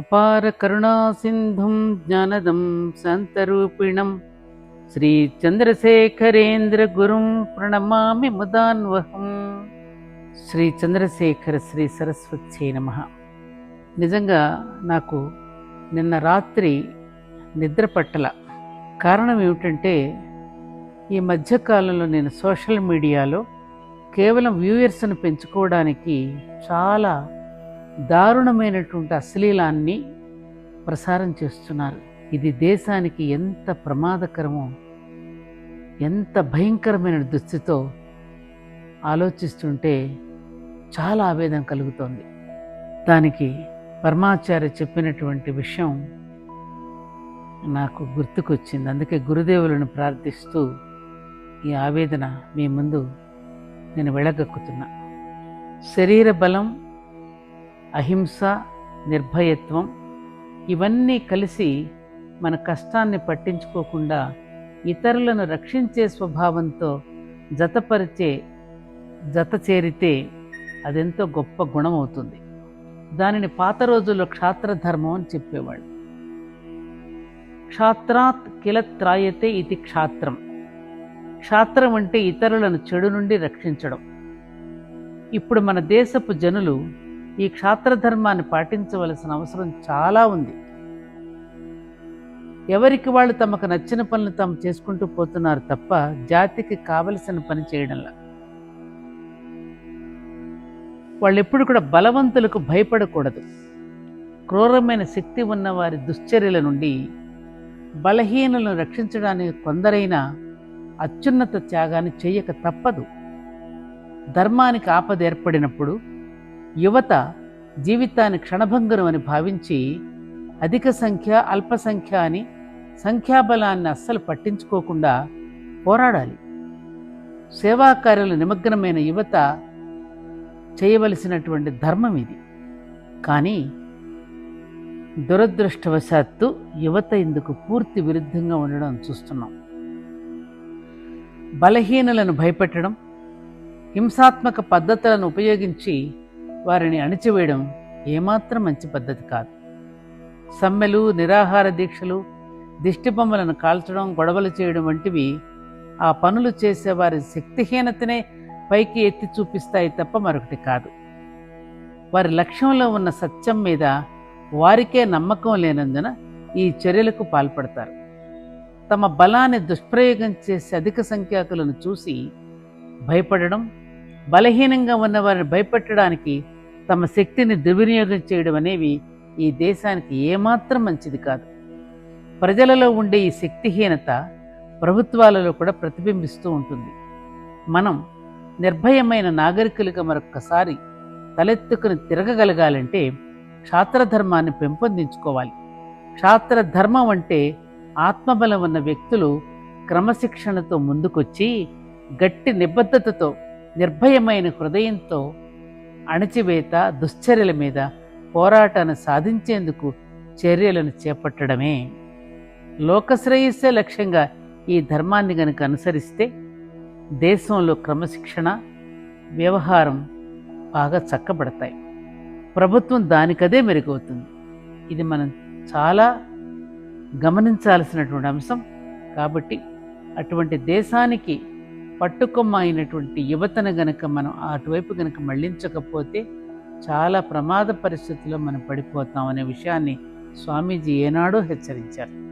అపార కరుణా సింధుం జ్ఞానదం శాంతరూపిణం. శ్రీ చంద్రశేఖరేంద్ర గురుం ప్రణమామి ముదాన్వహం. శ్రీ చంద్రశేఖర శ్రీ సరస్వతి నమ. నిజంగా నాకు నిన్న రాత్రి నిద్ర పట్టల. కారణం ఏమిటంటే ఈ మధ్యకాలంలో నేను సోషల్ మీడియాలో కేవలం వ్యూయర్స్ను పెంచుకోవడానికి చాలా దారుణమైనటువంటి అశ్లీలాన్ని ప్రసారం చేస్తున్నారు. ఇది దేశానికి ఎంత ప్రమాదకరమో ఎంత భయంకరమైన దృష్టితో ఆలోచిస్తుంటే చాలా ఆవేదన కలుగుతోంది. దానికి పరమాచార్య చెప్పినటువంటి విషయం నాకు గుర్తుకొచ్చింది. అందుకే గురుదేవులను ప్రార్థిస్తూ ఈ ఆవేదన మీ ముందు నేను వెళ్ళగక్కుతున్నా శరీర బలం అహింస నిర్భయత్వం ఇవన్నీ కలిసి మన కష్టాన్ని పట్టించుకోకుండా ఇతరులను రక్షించే స్వభావంతో జతపరిచే జత చేరితే అదెంతో గొప్ప గుణం అవుతుంది. దానిని పాత రోజుల్లో క్షాత్రధర్మం అని చెప్పేవాళ్ళు. క్షాత్రాత్ కిలత్రాయతే ఇది క్షాత్రం. క్షాత్రం అంటే ఇతరులను చెడు నుండి రక్షించడం. ఇప్పుడు మన దేశపు జనులు ఈ క్షాత్రధర్మాన్ని పాటించవలసిన అవసరం చాలా ఉంది. ఎవరికి వాళ్ళు తమకు నచ్చిన పనులు తాము చేసుకుంటూ పోతున్నారు తప్ప జాతికి కావలసిన పని చేయడంలా. వాళ్ళు ఎప్పుడు కూడా బలవంతులకు భయపడకూడదు. క్రూరమైన శక్తి ఉన్న వారి దుశ్చర్యల నుండి బలహీనులను రక్షించడానికి కొందరైనా అత్యున్నత త్యాగాన్ని చేయక తప్పదు. ధర్మానికి ఆపద ఏర్పడినప్పుడు యువత జీవితాన్ని క్షణభంగురం అని భావించి అధిక సంఖ్య అల్ప సంఖ్య అని సంఖ్యాబలాన్ని అస్సలు పట్టించుకోకుండా పోరాడాలి. సేవాకార్యాలు నిమగ్నమైన యువత చేయవలసినటువంటి ధర్మం ఇది. కానీ దురదృష్టవశాత్తు యువత ఇందుకు పూర్తి విరుద్ధంగా ఉండడం చూస్తున్నాం. బలహీనలను భయపెట్టడం హింసాత్మక పద్ధతులను ఉపయోగించి వారిని అణిచివేయడం ఏమాత్రం మంచి పద్ధతి కాదు. సమ్మెలు నిరాహార దీక్షలు దిష్టిబొమ్మలను కాల్చడం గొడవలు చేయడం వంటివి ఆ పనులు చేసే వారి శక్తిహీనతనే పైకి ఎత్తి చూపిస్తాయి తప్ప మరొకటి కాదు. వారి లక్ష్యంలో ఉన్న సత్యం మీద వారికే నమ్మకం లేనందున ఈ చర్యలకు పాల్పడతారు. తమ బలాన్ని దుష్ప్రయోగం చేసే అధిక సంఖ్యాకులను చూసి భయపడడం బలహీనంగా ఉన్న వారిని భయపెట్టడానికి తమ శక్తిని దుర్వినియోగం చేయడం అనేవి ఈ దేశానికి ఏమాత్రం మంచిది కాదు. ప్రజలలో ఉండే ఈ శక్తిహీనత ప్రభుత్వాలలో కూడా ప్రతిబింబిస్తూ ఉంటుంది. మనం నిర్భయమైన నాగరికులుగా మరొక్కసారి తలెత్తుకుని తిరగగలగాలంటే క్షాత్రధర్మాన్ని పెంపొందించుకోవాలి. క్షాత్రధర్మం అంటే ఆత్మబలం ఉన్న వ్యక్తులు క్రమశిక్షణతో ముందుకొచ్చి గట్టి నిబద్ధతతో నిర్భయమైన హృదయంతో అణచివేత దుశ్చర్యల మీద పోరాటాన్ని సాధించేందుకు చర్యలను చేపట్టడమే. లోకశ్రేయస్సే లక్ష్యంగా ఈ ధర్మాన్ని గనుక అనుసరిస్తే దేశంలో క్రమశిక్షణ వ్యవహారం బాగా చక్కబడతాయి. ప్రభుత్వం దానికదే మెరుగవుతుంది. ఇది మనం చాలా గమనించాల్సినటువంటి అంశం. కాబట్టి అటువంటి దేశానికి పట్టుకొమ్మ అయినటువంటి యువతను గనక మనం అటువైపు గనక మళ్ళించకపోతే చాలా ప్రమాద పరిస్థితుల్లో మనం పడిపోతాం అనే విషయాన్ని స్వామీజీ ఏనాడో హెచ్చరించారు.